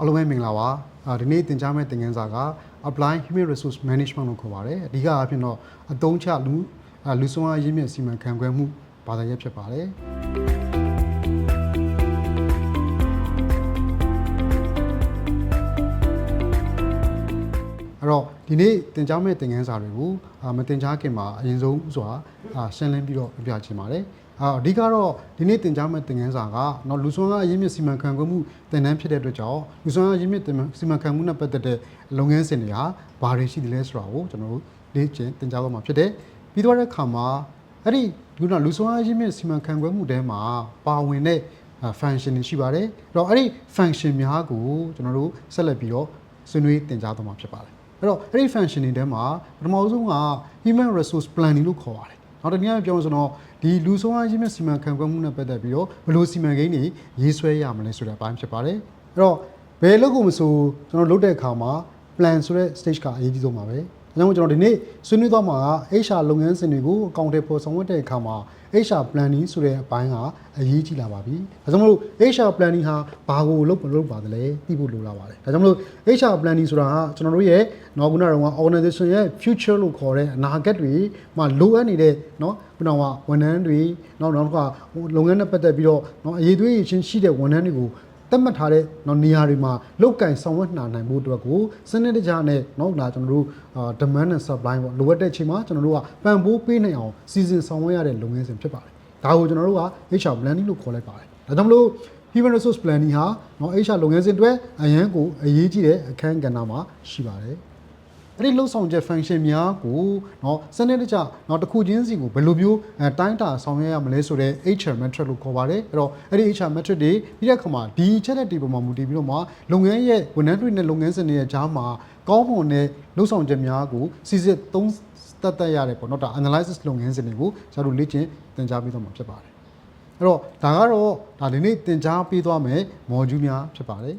အားလုံးပဲမင်္ဂလာပါအာဒီနေ့သင်ကြားမယ့်သင်ခန်းစာက apply human resource management လို့ခေါ်ပါတယ်အဓိကအဖြစ်တော့အသုံးချလူအာလူဆောင်အရင်းမြစ်စီမံခန့်ခွဲမှုဘာသာရပ်ဖြစ်ပါတယ် အဲ့တော့ဒီနေ့တင် जा မဲ့သင်ခန်းစာတွေကိုမတင် जा ခင်မှာအရင်ဆုံးဆိုတာရှင်းလင်းပြီးတော့ပြချင်ပါတယ်အဓိကတော့ဒီနေ့တင် जा မဲ့သင်ခန်းစာကနော်လူစွမ်းအားအရင်းမြစ်စီမံခန့်ခွဲမှုသင်တန်းဖြစ်တဲ့အတွက်ကြောင့်လူစွမ်းအားအရင်းမြစ်စီမံခန့်မှုနဲ့ပတ်သက်တဲ့လုပ်ငန်းစဉ်တွေဟာဘာတွေရှိသလဲဆိုတာကိုကျွန်တော်တို့လေ့ကျင့်တင် जा သွားမှာဖြစ်တယ်ပြီးတော့တဲ့အခါမှာအဲ့ဒီလူနာလူစွမ်းအားရင်းမြစ်စီမံခန့်ခွဲမှုတဲမှာပါဝင်တဲ့ function တွေရှိပါတယ်အဲ့တော့အဲ့ဒီ function များကိုကျွန်တော်တို့ဆက်လက်ပြီးတော့ဆွေးနွေးတင် जा သွားမှာဖြစ်ပါတယ် အဲ့တော့အဲ့ဒီ function တွေထဲမှာပထမဆုံးက human resource planning လို့ခေါ်ပါတယ်နောက်တစ်နည်းအားဖြင့်ပြောလို့ဆိုတော့ဒီလူဆောင်အရင်းမြစ်စီမံခန့်ခွဲမှုနဲ့ပတ်သက်ပြီးတော့ဘယ်လိုစီမံကိန်းတွေရေးဆွဲရမလဲဆိုတဲ့အပိုင်းဖြစ်ပါတယ်အဲ့တော့ဘယ်လို့ကိုမဆိုကျွန်တော်လုပ်တဲ့အခါမှာ plan ဆိုတဲ့ stage ကအရေးကြီးဆုံးပါပဲဒါကြောင့်မို့ကျွန်တော်ဒီနေ့ဆွေးနွေးသွားမှာက HR လုပ်ငန်းစဉ်တွေကိုအကောင့်တွေပေါ်ဆောင်ရွက်တဲ့အခါမှာ HR planning ဆိုတဲ့အပိုင်းကအရေးကြီးလာပါပြီ။ဒါကြောင့်မလို့ HR planning ဟာဘာကိုလုပ်လုပ်ပါသလဲသိဖို့လိုလာပါတယ်။ဒါကြောင့်မလို့ HR planning ဆိုတာဟာကျွန်တော်တို့ရဲ့နော်ခုနကတော့ organization ရဲ့ future လို့ခေါ်တဲ့အနာဂတ်တွေမှာလိုအပ်နေတဲ့နော်ခုနကဝန်ထမ်းတွေနောက်နောက်တစ်ခါလုပ်ငန်းနဲ့ပတ်သက်ပြီးတော့နော်အရေးသွေးရချင်းရှိတဲ့ဝန်ထမ်းတွေကို သတ်မှတ်ထားတဲ့နော်နေရာတွေမှာလောက်ကင်ဆောင်ရွက်နှာနိုင်ဖို့အတွက်ကိုစနစ်တကျနဲ့နော်ဒါကျွန်တော်တို့အာ demand and supply ပေါ့လိုအပ်တဲ့အချိန်မှာကျွန်တော်တို့ကပံ့ပိုးပေးနိုင်အောင်စီစဉ်ဆောင်ရွက်ရတဲ့လုပ်ငန်းစဉ်ဖြစ်ပါတယ်။ဒါကိုကျွန်တော်တို့က HR planning လို့ခေါ်လိုက်ပါတယ်။ဒါကြောင့်မလို့ human resource planning ဟာနော် HR လုပ်ငန်းစဉ်အတွက်အရန်ကိုအရေးကြီးတဲ့အခန်းကဏ္ဍမှာရှိပါတယ်။ အဲ့ဒီလှုပ်ဆောင်ချက် function များကိုเนาะစနစ်တကျเนาะတစ်ခုချင်းစီကိုဘယ်လိုမျိုးအဲတိုင်းတာဆောင်ရွက်ရမလဲဆိုတော့ HR metric လို့ခေါ်ပါတယ်အဲ့တော့အဲ့ဒီ HR metric တွေပြီးတဲ့အခါမှာဒီချက်လက်တွေပေါ်မှာမူတည်ပြီးတော့မှလုပ်ငန်းရဲ့ဝန်ထမ်းတွေနဲ့လုပ်ငန်းစဉ်တွေရဲ့ကြားမှာကောင်းမွန်တဲ့လှုပ်ဆောင်ချက်များကိုစီစစ်သုံးတတ်တတ်ရတဲ့ပေါ့เนาะဒါ analysis လုပ်ငန်းစဉ်တွေကိုကျွန်တော်တို့လေ့ကျင့်သင်ကြားပေးတော့မှာဖြစ်ပါတယ်အဲ့တော့ဒါကတော့ဒါဒီနေ့သင်ကြားပေးသွားမယ် module များဖြစ်ပါတယ်